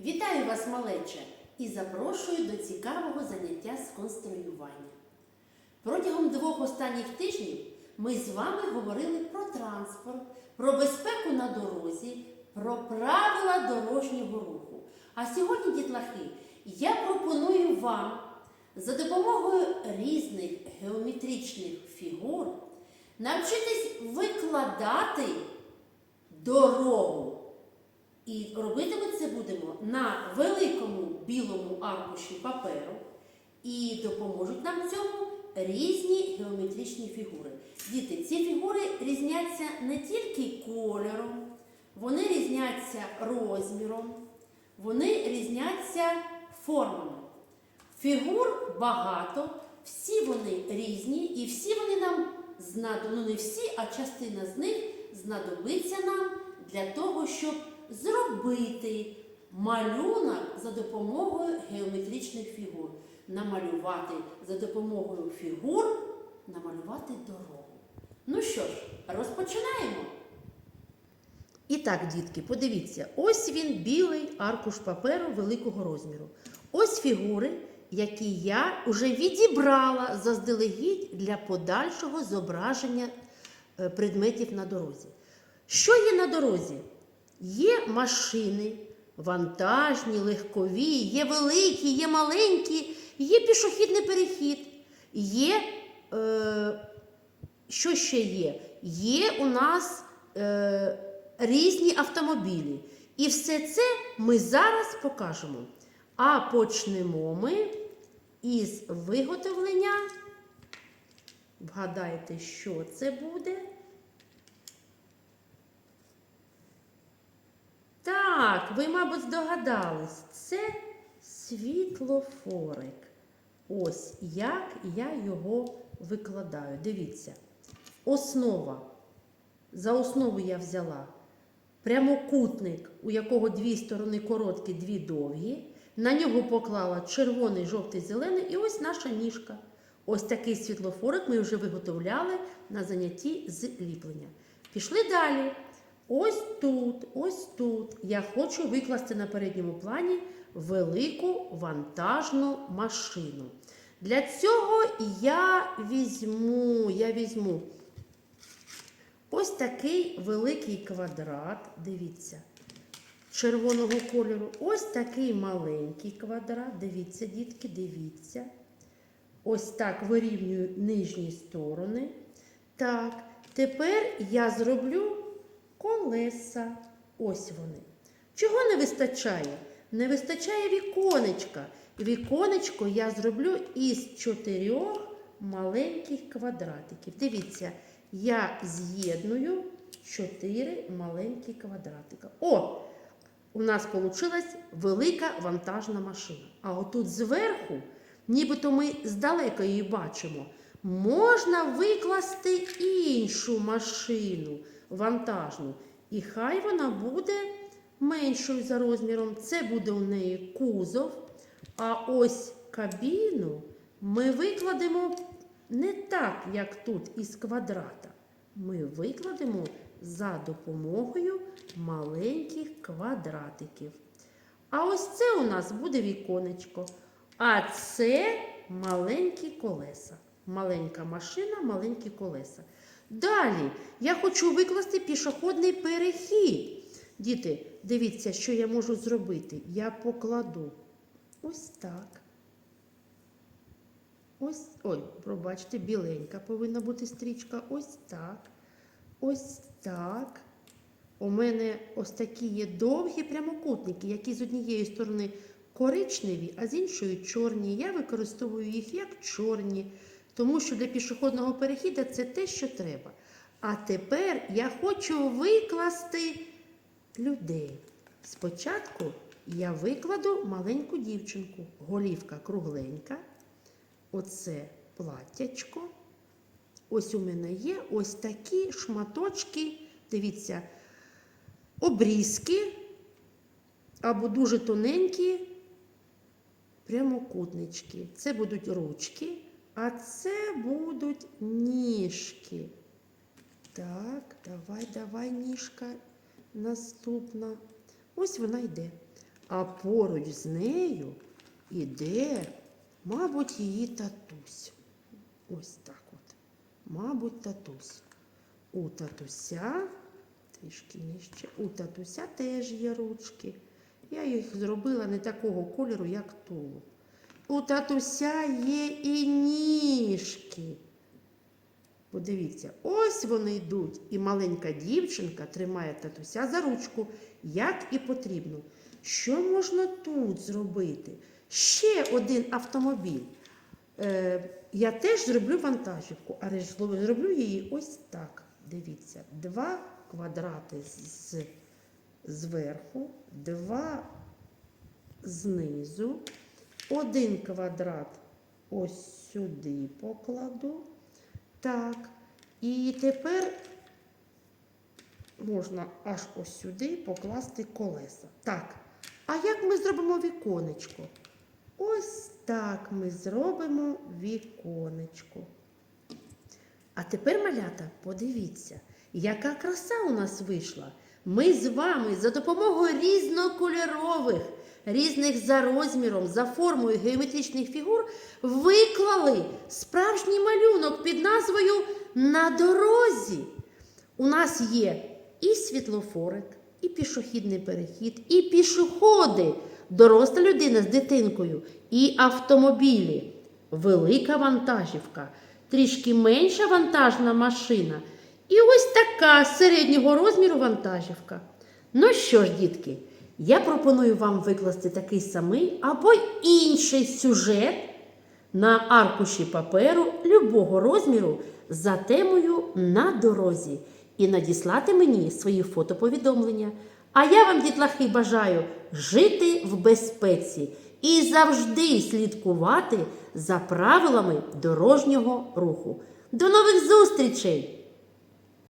Вітаю вас, малече, і запрошую до цікавого заняття з конструювання. Протягом двох останніх тижнів ми з вами говорили про транспорт, про безпеку на дорозі, про правила дорожнього руху. А сьогодні, дітлахи, я пропоную вам за допомогою різних геометричних фігур навчитись викладати дорогу. І робити ми це будемо на великому білому аркуші паперу. І допоможуть нам в цьому різні геометричні фігури. Діти, ці фігури різняться не тільки кольором, вони різняться розміром, вони різняться формами. Фігур багато, всі вони різні, і всі вони нам знадобляться, ну не всі, а частина з них знадобиться нам для того, щоб зробити малюнок за допомогою геометричних фігур. Намалювати за допомогою фігур, намалювати дорогу. Ну що ж, розпочинаємо. І так, дітки, подивіться, ось він білий аркуш паперу великого розміру. Ось фігури, які я вже відібрала заздалегідь для подальшого зображення е, предметів на дорозі. Що є на дорозі? Є машини, вантажні, легкові, є великі, є маленькі, є пішохідний перехід, є. Е, що ще є? Є у нас е, різні автомобілі. І все це ми зараз покажемо. А почнемо ми із виготовлення. Вгадайте, що це буде? Так, ви, мабуть, здогадались, це світлофорик. Ось як я його викладаю. Дивіться, основа. За основу я взяла прямокутник, у якого дві сторони короткі, дві довгі. На нього поклала червоний, жовтий, зелений, і ось наша ніжка. Ось такий світлофорик ми вже виготовляли на занятті з ліплення. Пішли далі. Ось тут, ось тут я хочу викласти на передньому плані велику вантажну машину. Для цього я візьму, я візьму ось такий великий квадрат. Дивіться, червоного кольору. Ось такий маленький квадрат. Дивіться, дітки, дивіться. Ось так вирівнюю нижні сторони. Так, тепер я зроблю колеса. Ось вони. Чого не вистачає? Не вистачає віконечка. Віконечко я зроблю із чотирьох маленьких квадратиків. Дивіться, я з'єдную чотири маленькі квадратика. О! У нас вийшла велика вантажна машина. А отут зверху, нібито ми здалека її бачимо, можна викласти іншу машину вантажну. І хай вона буде меншою за розміром. Це буде у неї кузов. А ось кабіну ми викладемо не так, як тут із квадрата. Ми викладемо за допомогою маленьких квадратиків. А ось це у нас буде віконечко. А це маленькі колеса. Маленька машина, маленькі колеса. Далі я хочу викласти пішохідний перехід. Діти, дивіться, що я можу зробити. Я покладу ось так. Ось, ой, пробачте, біленька повинна бути стрічка. Ось так. Ось так. У мене ось такі є довгі прямокутники, які з однієї сторони коричневі, а з іншої чорні. Я використовую їх як чорні, тому що для пішохідного перехіду це те, що треба. А тепер я хочу викласти людей. Спочатку я викладу маленьку дівчинку. Голівка кругленька. Оце платтячко. Ось у мене є ось такі шматочки, дивіться, обрізки або дуже тоненькі прямокутнички. Це будуть ручки, а це будуть ніжки. Так, давай, давай, ніжка наступна. Ось вона йде. А поруч з нею іде, мабуть, її татусь. Ось так от. Мабуть, татусь. У татуся, трішки нижче, у татуся теж є ручки. Я їх зробила не такого кольору, як тулуб. У татуся є і ніжки. Подивіться, ось вони йдуть, і маленька дівчинка тримає татуся за ручку, як і потрібно. Що можна тут зробити? Ще один автомобіль. Е, я теж зроблю вантажівку, але зроблю її ось так. Дивіться, два квадрати з, зверху, два знизу, один квадрат ось сюди покладу. Так. І тепер можна аж ось сюди покласти колеса. Так. А як ми зробимо віконечко? Ось так ми зробимо віконечко. А тепер, малята, подивіться, яка краса у нас вийшла. Ми з вами за допомогою різнокольорових, різних за розміром, за формою геометричних фігур виклали справжній малюнок під назвою На дорозі. У нас є і світлофорик, і пішохідний перехід, і пішоходи, доросла людина з дитинкою, і автомобілі, велика вантажівка, трішки менша вантажна машина. І ось така середнього розміру вантажівка. Ну що ж, дітки, я пропоную вам викласти такий самий або інший сюжет на аркуші паперу любого розміру за темою на дорозі і надіслати мені свої фотоповідомлення. А я вам, дітлахи, бажаю жити в безпеці і завжди слідкувати за правилами дорожнього руху. До нових зустрічей!